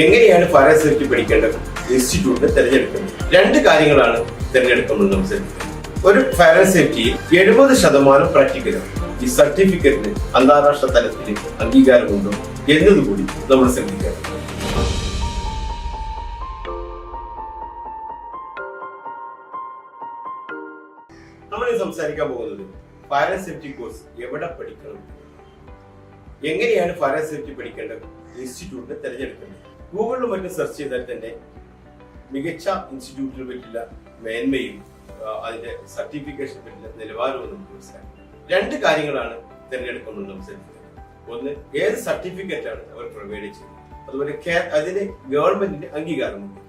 എങ്ങനെയാണ് fire safety പഠിക്കേണ്ടത് ഇൻസ്റ്റിറ്റ്യൂട്ടിനെ തിരഞ്ഞെടുക്കുന്നത്. രണ്ട് കാര്യങ്ങളാണ് തിരഞ്ഞെടുക്കുന്നത് ശ്രദ്ധിക്കുന്നത് ഒരു ഫയർ സേഫ്റ്റി എഴുപത് ശതമാനം പ്രാക്ടിക്കലാണ് ഈ സർട്ടിഫിക്കറ്റിന് അന്താരാഷ്ട്ര തലത്തിൽ അംഗീകാരമുണ്ടോ എന്നതുകൂടി നമ്മൾ ശ്രദ്ധിക്കണം. നമ്മൾ സംസാരിക്കാൻ പോകുന്നത് സേഫ്റ്റി കോഴ്സ് എവിടെ പഠിക്കണം? എങ്ങനെയാണ് സേഫ്റ്റി പഠിക്കേണ്ടത് ഇൻസ്റ്റിറ്റ്യൂട്ടിനെ തിരഞ്ഞെടുക്കുന്നത്. ഗൂഗിളിൽ മറ്റും സെർച്ച് ചെയ്താൽ തന്നെ മികച്ച ഇൻസ്റ്റിറ്റ്യൂട്ടിനെ പറ്റില്ല മേന്മയും അതിന്റെ സർട്ടിഫിക്കേഷൻ പറ്റില്ല നിലവാരവും നമുക്ക് മനസ്സിലാക്കാം. രണ്ട് കാര്യങ്ങളാണ് തിരഞ്ഞെടുക്കുന്നത് നമ്മൾ ഒന്ന് ഏത് സർട്ടിഫിക്കറ്റ് ആണ് അവർ പ്രൊവൈഡ് ചെയ്യുന്നത്? അതുപോലെ അതിന് ഗവൺമെന്റിന്റെ അംഗീകാരമുണ്ട്.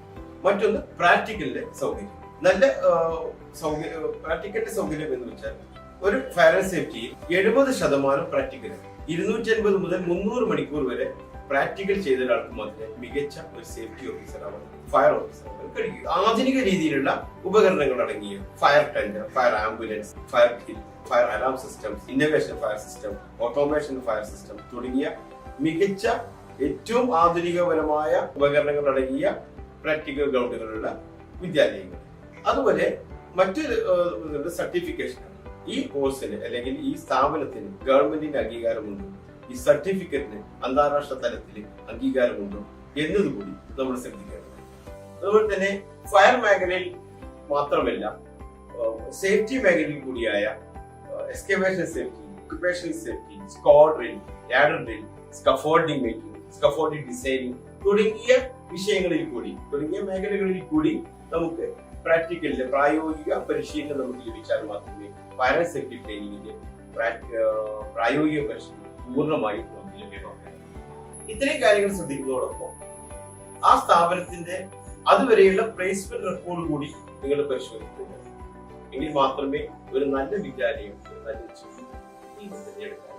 മറ്റൊന്ന് പ്രാക്ടിക്കലിന്റെ സൗകര്യം. നല്ല പ്രാക്ടിക്കലിന്റെ സൗകര്യം എന്ന് വെച്ചാൽ ഒരു ഫയർ സേഫ്റ്റിയിൽ സേഫ്റ്റി എഴുപത് ശതമാനം പ്രാക്ടിക്കൽ ഇരുന്നൂറ്റി അൻപത് മുതൽ മുന്നൂറ് മണിക്കൂർ വരെ പ്രാക്ടിക്കൽ ചെയ്ത ഒരാൾക്ക് മാത്രമേ മികച്ച ഒരു സേഫ്റ്റി ഓഫീസർ ആവാൻ ഫയർ ഓഫീസർ കഴിക്കുക ആധുനിക രീതിയിലുള്ള ഉപകരണങ്ങൾ അടങ്ങിയ fire tender fire ambulance fire kit fire alarm systems innovation fire system automation fire system തുടങ്ങിയ മികച്ച ഏറ്റവും ആധുനികപരമായ ഉപകരണങ്ങൾ അടങ്ങിയ പ്രാക്ടിക്കൽ ഗ്രൗണ്ടുകളുള്ള വിദ്യാലയങ്ങൾ. അതുപോലെ മറ്റൊരു സർട്ടിഫിക്കേഷൻ. ഈ കോഴ്സിന് അല്ലെങ്കിൽ ഈ സ്ഥാപനത്തിന് ഗവൺമെന്റിന്റെ അംഗീകാരമുണ്ടോ. ഈ സർട്ടിഫിക്കറ്റിന് അന്താരാഷ്ട്ര തലത്തിൽ അംഗീകാരമുണ്ടോ എന്നതുകൂടി നമ്മൾ ശ്രദ്ധിക്കേണ്ടത് അതുപോലെ തന്നെ ഫയർ മേഖലയിൽ മാത്രമല്ല സേഫ്റ്റി മേഖലയിൽ കൂടിയായ excavation safety occupational safety squad ladder drill scaffolding making scaffolding designing തുടങ്ങിയ വിഷയങ്ങളിൽ കൂടി തുടങ്ങിയ മേഖലകളിൽ കൂടി നമുക്ക് പ്രാക്ടിക്കലിന്റെ പ്രായോഗിക പരിശീലനം നമുക്ക് ലഭിച്ചാൽ മാത്രമേ സേഫ്റ്റി ട്രെയിനിങ്ങിന്റെ പ്രായോഗിക പരിശീലനം പൂർണമായും നമുക്ക് ലഭ്യമാക്കാൻ ഇത്രയും കാര്യങ്ങൾ ശ്രദ്ധിക്കുന്നതോടൊപ്പം ആ സ്ഥാപനത്തിന്റെ അതുവരെയുള്ള പ്ലേസ്മെന്റ് റെക്കോർഡ് കൂടി നിങ്ങൾ പരിശോധിക്കുക. എങ്കിൽ മാത്രമേ ഒരു നല്ല വിദ്യാലയം നല്ല ഇൻസ്റ്റിറ്റ്യൂട്ട് തിരഞ്ഞെടുക്കാൻ